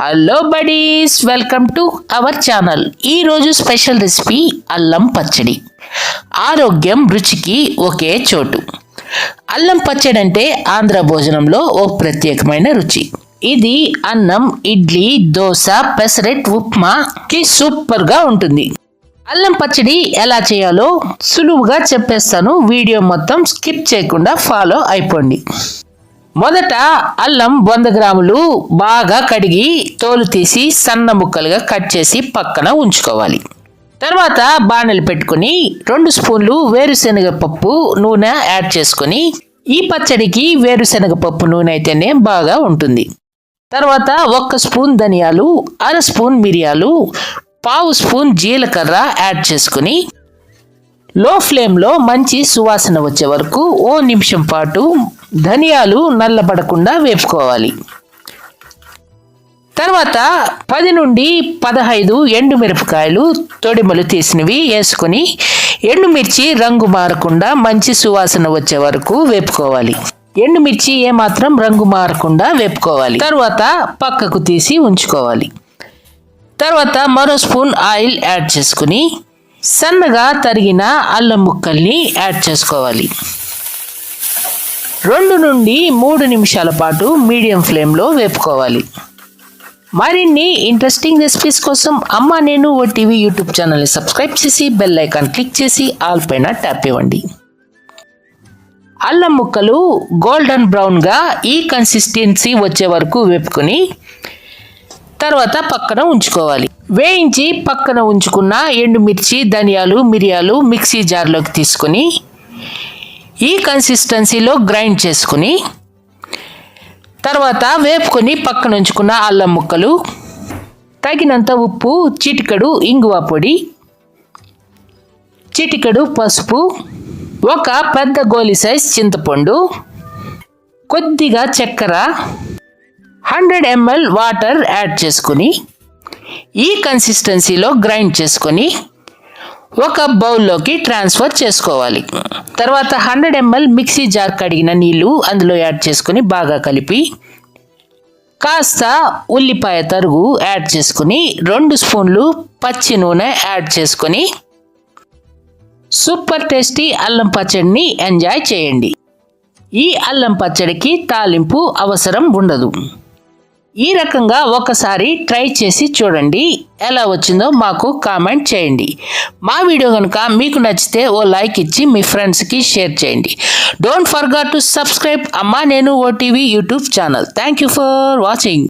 Hello buddies welcome to our channel ఈరోజు special recipe అల్లం పచ్చడి. ఆరోగ్యం రుచికి ఒకే చోటు. అల్లం పచ్చడి అంటే ఆంధ్ర భోజనంలో ఓ ప్రత్యేకమైన రుచి. ఇది అన్నం ఇడ్లీ దోశ పెసరెట్ ఉప్మాకి సూపర్గా ఉంటుంది. అల్లం పచ్చడి ఎలా చేయాలో సులువుగా చెప్పేస్తాను. వీడియో మొత్తం స్కిప్ చేయకుండా ఫాలో అయిపోండి. మొదట అల్లం వంద గ్రాములు బాగా కడిగి తోలు తీసి సన్న ముక్కలుగా కట్ చేసి పక్కన ఉంచుకోవాలి. తర్వాత బాణలు పెట్టుకుని రెండు స్పూన్లు వేరుశనగ పప్పు నూనె యాడ్ చేసుకొని ఈ పచ్చడికి వేరుశనగ పప్పు నూనె అయితేనే బాగా ఉంటుంది. తర్వాత ఒక్క స్పూన్ ధనియాలు అర స్పూన్ మిరియాలు పావు స్పూన్ జీలకర్ర యాడ్ చేసుకుని లో ఫ్లేమ్లో మంచి సువాసన వచ్చే వరకు ఓ నిమిషం పాటు ధనియాలు నల్లబడకుండా వేపుకోవాలి. తర్వాత పది నుండి పదహైదు ఎండుమిరపకాయలు తొడిమలు తీసినవి వేసుకొని ఎండుమిర్చి రంగు మారకుండా మంచి సువాసన వచ్చే వరకు వేపుకోవాలి. ఎండుమిర్చి ఏమాత్రం రంగు మారకుండా వేపుకోవాలి. తర్వాత పక్కకు తీసి ఉంచుకోవాలి. తర్వాత మరో స్పూన్ ఆయిల్ యాడ్ చేసుకుని సన్నగా తరిగిన అల్లం ముక్కల్ని యాడ్ చేసుకోవాలి. రెండు నుండి మూడు నిమిషాల పాటు మీడియం ఫ్లేమ్లో వేపుకోవాలి. మరిన్ని ఇంట్రెస్టింగ్ రెసిపీస్ కోసం అమ్మ నేను ఓ టీవీ యూట్యూబ్ ఛానల్ని సబ్స్క్రైబ్ చేసి బెల్ ఐకాన్ క్లిక్ చేసి ఆల్ పైన ట్యాప్ ఇవ్వండి. అల్లం ముక్కలు గోల్డెన్ బ్రౌన్గా ఈ కన్సిస్టెన్సీ వచ్చే వరకు వేపుకొని తర్వాత పక్కన ఉంచుకోవాలి. వేయించి పక్కన ఉంచుకున్న ఎండుమిర్చి ధనియాలు మిరియాలు మిక్సీ జార్లోకి తీసుకొని ఈ కన్సిస్టెన్సీలో గ్రైండ్ చేసుకుని తర్వాత వేపుకొని పక్కన ఉంచుకున్న అల్లం ముక్కలు తగినంత ఉప్పు చిటికడు ఇంగువ పొడి చిటికడు పసుపు ఒక పెద్ద గోలి సైజ్ చింతపండు కొద్దిగా చక్కెర హండ్రెడ్ ఎంఎల్ వాటర్ యాడ్ చేసుకుని ఈ కన్సిస్టెన్సీలో గ్రైండ్ చేసుకొని ఒక బౌల్లోకి ట్రాన్స్ఫర్ చేసుకోవాలి. తర్వాత హండ్రెడ్ ఎంఎల్ మిక్సీ జార్ కడిగిన నీళ్ళు అందులో యాడ్ చేసుకొని బాగా కలిపి కాస్త ఉల్లిపాయ తరుగు యాడ్ చేసుకుని రెండు స్పూన్లు పచ్చి నూనె యాడ్ చేసుకొని సూపర్ టేస్టీ అల్లం పచ్చడిని ఎంజాయ్ చేయండి. ఈ అల్లం పచ్చడికి తాలింపు అవసరం ఉండదు. ఈ రకంగా ఒకసారి ట్రై చేసి చూడండి. ఎలా వచ్చిందో మాకు కామెంట్ చేయండి. మా వీడియో కనుక మీకు నచ్చితే ఓ లైక్ ఇచ్చి మీ ఫ్రెండ్స్కి షేర్ చేయండి. డోంట్ ఫర్గాట్ టు సబ్స్క్రైబ్ అమ్మా నేను OTV YouTube channel. Thank you for watching